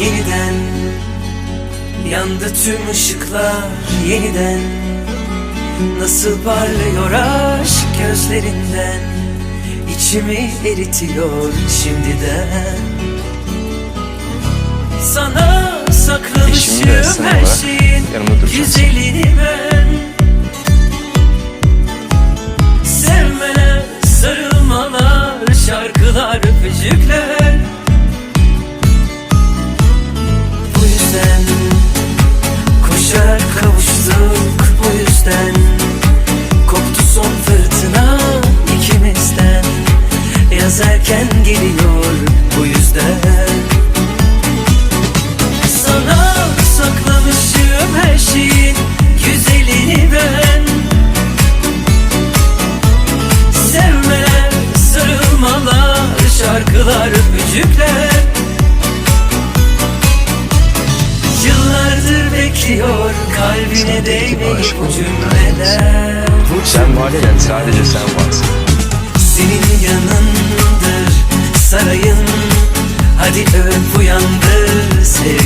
yeniden. Yandı tüm ışıklar yeniden. Nasıl parlıyor aşk gözlerinden? İçimi eritiyor şimdiden. Sana dersinden her şeyin. Güzelini ben. Sevmeler, sarılmalar, şarkılar, öpücükler erken geliyor bu yüzden. Sana saklamışım her şeyin güzelini ben. Sevmeler, sarılmalar, şarkılar, öpücükler. Yıllardır bekliyor kalbine değmeyi bu cümleler. Sen varken sadece sen varsın. Hadi öp uyandır sevgilim